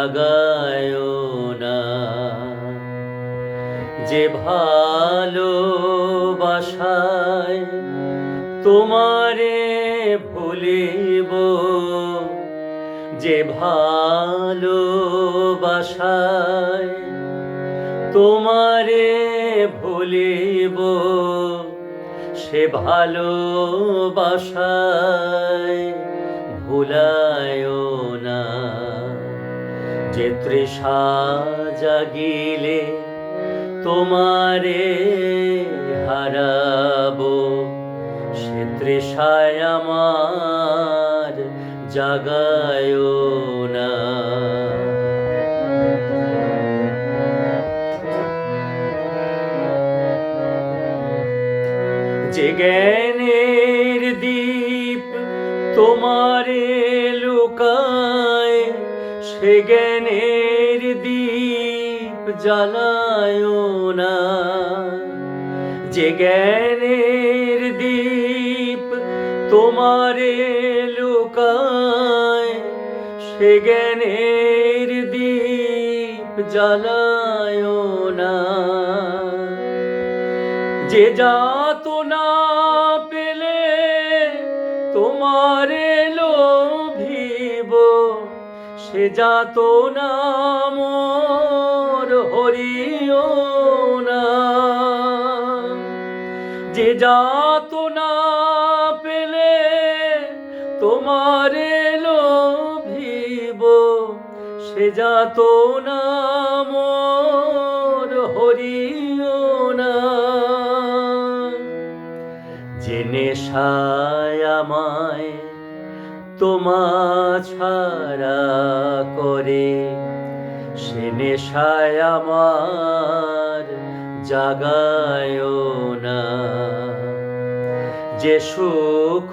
জাগায় না। যে ভালোবাসায় তোমারে ভুলিব যে ভালোবাসায় তোমারে ভুলিব সে ভালোবাসায় ভুলায় না যে তৃষা জাগিলে তোমারে হারাবো সে তৃষায় আমার জাগায় না। যে জ্ঞানের দীপ তোমারে সে জ্ঞানের দীপ জ্বালায় না। যে জ্ঞানের দীপ তোমারে লুকায়, সে জ্ঞানের দীপ জ্বালায় না। যে যাত না পেলে তোমারে সে যাত না মোর হরিও না। যে যাত না পেলে তোমারে লোভিব, সে যাত না মোর হরিও না। যে নেশায় আমায় তোমা ছাড়া করে, সে নেশায় আমার জাগায় না। যে সুখ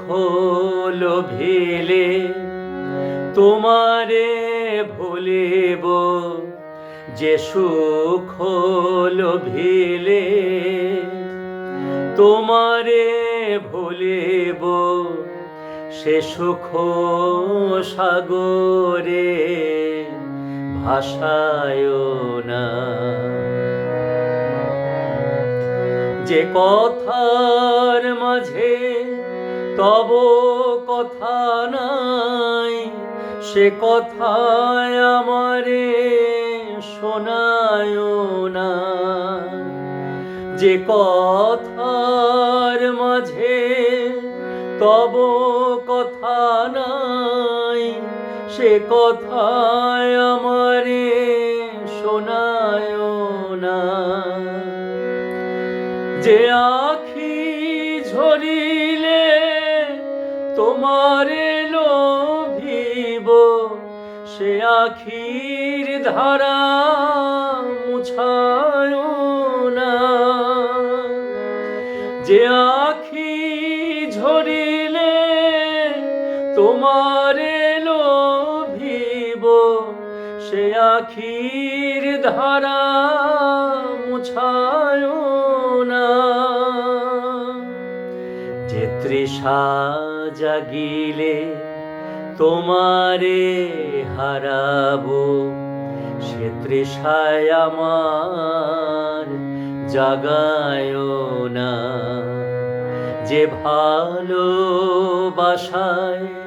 লোভিলে তোমারে ভুলিব, যে সুখ লোভিলে তোমারে ভুলিব। সে সুখ সাগরে ভাষায় না। যে কথার মাঝে তব কথা নাই, সে কথায় আমারে শোনায় না। যে কথার মাঝে তব কথা নাই, সে কথায় আমারে শোনায় না। যে আখি ঝরিলে তোমারে লোভিব, সে আখির ধারা মুছায় না। যে আখি ঝরিলে তোমারে লোভিব, সে আখির ধারা মুছায় না। যে তৃষা জাগিলে তোমারে হারাবো, সে তৃষায় আমার জাগায় না। যে ভালোবাসায়